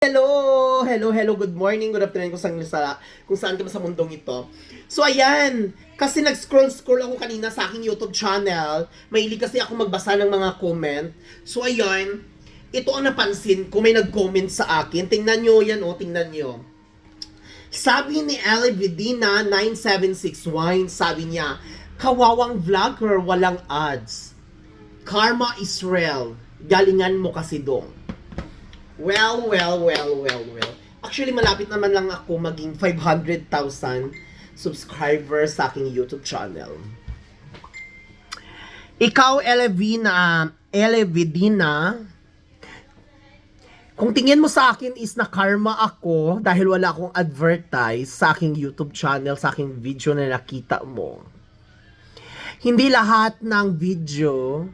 Hello! Hello, hello, good morning, good afternoon kung saan, sa, kung saan ka sa mundong ito. So ayan, kasi nag-scroll-scroll ako kanina sa aking YouTube channel. Mahilig kasi ako magbasa ng mga comment. So ayan, ito ang napansin ko, may nag-comment sa akin. Tingnan nyo yan, oh, tingnan nyo. Sabi ni Ellie Vidina 9761, sabi niya, kawawang vlogger, walang ads. Karma Israel, galingan mo kasi dong. Well, well, well, well, well. Actually, malapit naman lang ako maging 500,000 subscribers sa aking YouTube channel. Ikaw, Elevina, Elevidina, kung tingin mo sa akin is na karma ako dahil wala akong advertise sa aking YouTube channel, sa aking video na nakita mo. Hindi lahat ng video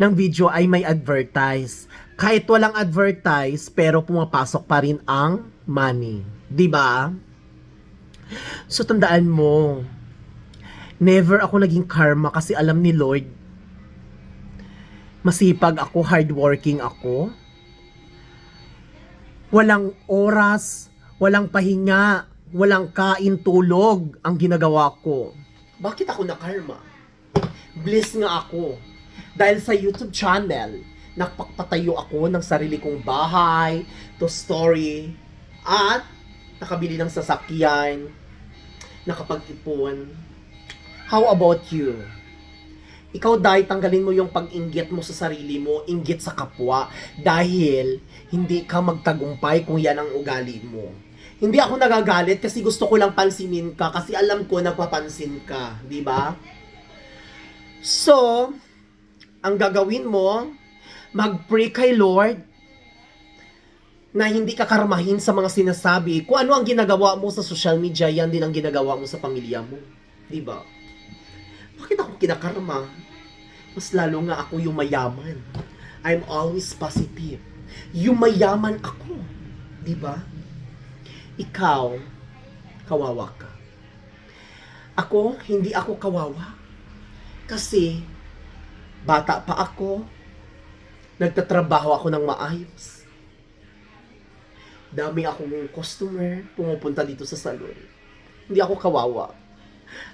ng video ay may advertise. Kahit walang advertise, pero pumapasok pa rin ang money. ba? So tandaan mo, never ako naging karma kasi alam ni Lord, masipag ako, hardworking ako. Walang oras, walang pahinga, walang kain tulog ang ginagawa ko. Bakit ako na karma? Bliss nga ako. Dahil sa YouTube channel, nakpagpatayo ako ng sarili kong bahay, to story, at nakabili ng sasakyan, nakapag-ipon. How about you? Ikaw dahil tanggalin mo yung pag-inggit mo sa sarili mo, inggit sa kapwa, dahil hindi ka magtagumpay kung yan ang ugali mo. Hindi ako nagagalit kasi gusto ko lang pansinin ka kasi alam ko nagpapansin ka, di ba? So, ang gagawin mo, mag-pray kay Lord na hindi ka karmahin sa mga sinasabi. Kung ano ang ginagawa mo sa social media, yan din ang ginagawa mo sa pamilya mo. Di ba? Bakit ako kinakarma? Mas lalo nga ako yung mayaman. I'm always positive. Yung mayaman ako. Di ba? Ikaw, kawawa ka. Ako, hindi ako kawawa. Kasi, bata pa ako, nagtatrabaho ako ng maayos. Dami akong customer pumupunta dito sa salon. Hindi ako kawawa.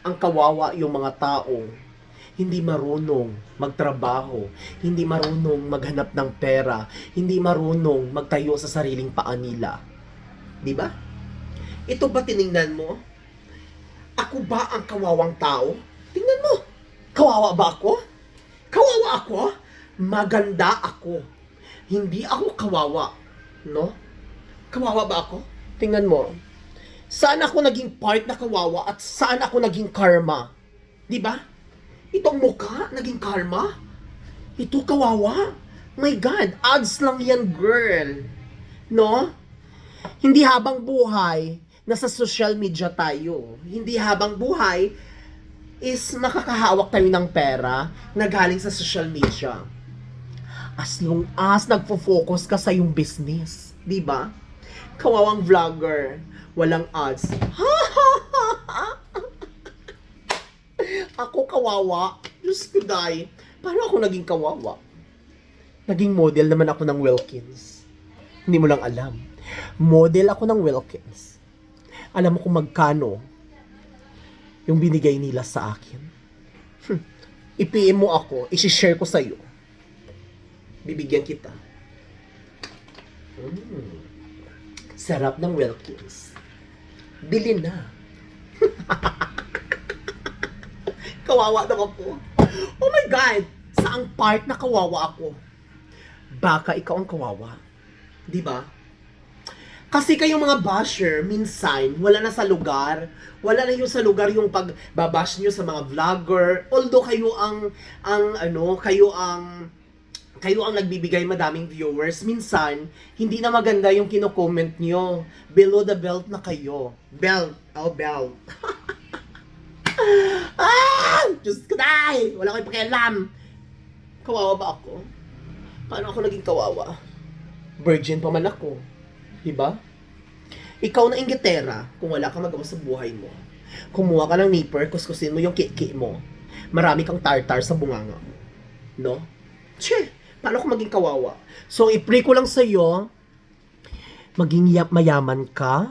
Ang kawawa yung mga tao hindi marunong magtrabaho, hindi marunong maghanap ng pera, hindi marunong magtayo sa sariling paa nila. Di ba? Ito ba tiningnan mo? Ako ba ang kawawang tao? Tingnan mo. Kawawa ba ako? Ako? Maganda ako. Hindi ako kawawa. No? Kawawa ba ako? Tingnan mo. Saan ako naging part na kawawa at saan ako naging karma? Di ba? Itong mukha, naging karma? Ito kawawa? My God, odds lang yan, girl. No? Hindi habang buhay, nasa social media tayo. Hindi habang buhay, is makakahawak tayo ng pera na galing sa social media. As long as nagfo-focus ka sa yung business, di ba? Kawawang vlogger, walang ads. ako kawawa. Diyos ko, day. Paano ako naging kawawa? Naging model naman ako ng Wilkins. Hindi mo lang alam. Model ako ng Wilkins. Alam mo kung magkano yung binigay nila sa akin. Hmm. I-PM mo ako, isi-share ko sa'yo. Bibigyan kita. Mm. Sarap ng Wilkins. Bili na. kawawa daw ako. Oh my God! Saang part na kawawa ako? Baka ikaw ang kawawa. Di ba? Kasi kayong mga basher, minsan, wala na sa lugar. Wala na yung sa lugar yung pagbabash nyo sa mga vlogger. Although kayo ang, ang ano, kayo ang, kayo ang nagbibigay madaming viewers. Minsan, hindi na maganda yung kino-comment nyo. Below the belt na kayo. Belt. Oh, belt. ah! Diyos ko dahil! Wala ko pakialam. Kawawa ba ako? Paano ako naging kawawa? Virgin pa man ako. Diba? Ikaw na inggitera kung wala kang magawa sa buhay mo. Kumuha ka ng nipper, kuskusin mo yung kiki mo. Marami kang tartar sa bunganga mo. No? Che, paano ako maging kawawa? So, i-pray ko lang sa'yo, maging ya- mayaman ka,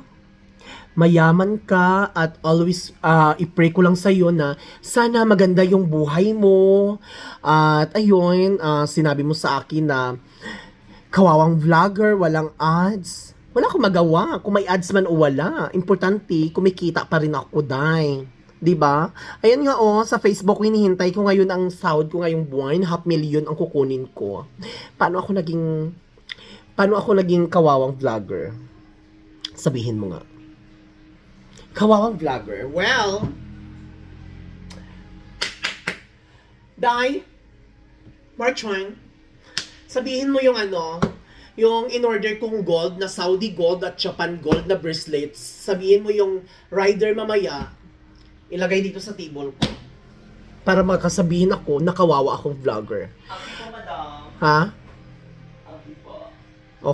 mayaman ka at always ah, i-pray ko lang sa iyo na sana maganda yung buhay mo. At ayun, ah, sinabi mo sa akin na kawawang vlogger, walang ads. Wala akong magawa. Kung may ads man o wala. Importante, kumikita pa rin ako, dai. 'Di ba? Ayan nga oh, sa Facebook hinihintay ko ngayon ang sahod ko ngayong buwan, half million ang kukunin ko. Paano ako naging paano ako naging kawawang vlogger? Sabihin mo nga. Kawawang vlogger. Well, Dai, Marchwan, sabihin mo yung ano, yung in-order kong gold na Saudi gold at Japan gold na bracelets. Sabihin mo yung rider mamaya, ilagay dito sa table ko. Para makasabihin ako, nakawawa akong vlogger. Po, madam. Ha? Po.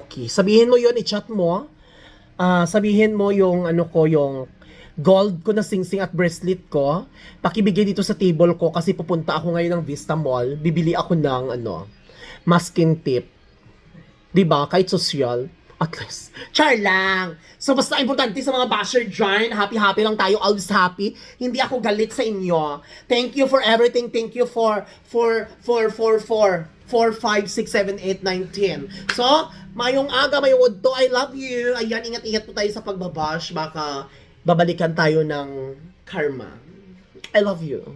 Okay. Sabihin mo yon i-chat mo. Ah, sabihin mo yung ano ko, yung gold ko na singsing at bracelet ko. Pakibigay dito sa table ko kasi pupunta ako ngayon ng Vista Mall. Bibili ako ng ano, masking tip. 'Di ba? Kahit social. At least. Char lang. So, basta importante sa mga basher dyan, happy-happy lang tayo, always happy. Hindi ako galit sa inyo. Thank you for everything. Thank you for, for, for, for, for, 4, 5, 6, 7, 8, 9, 10. So, mayong aga, mayong udto, I love you. Ayan, ingat-ingat po tayo sa pagbabash. Baka babalikan tayo ng karma. I love you.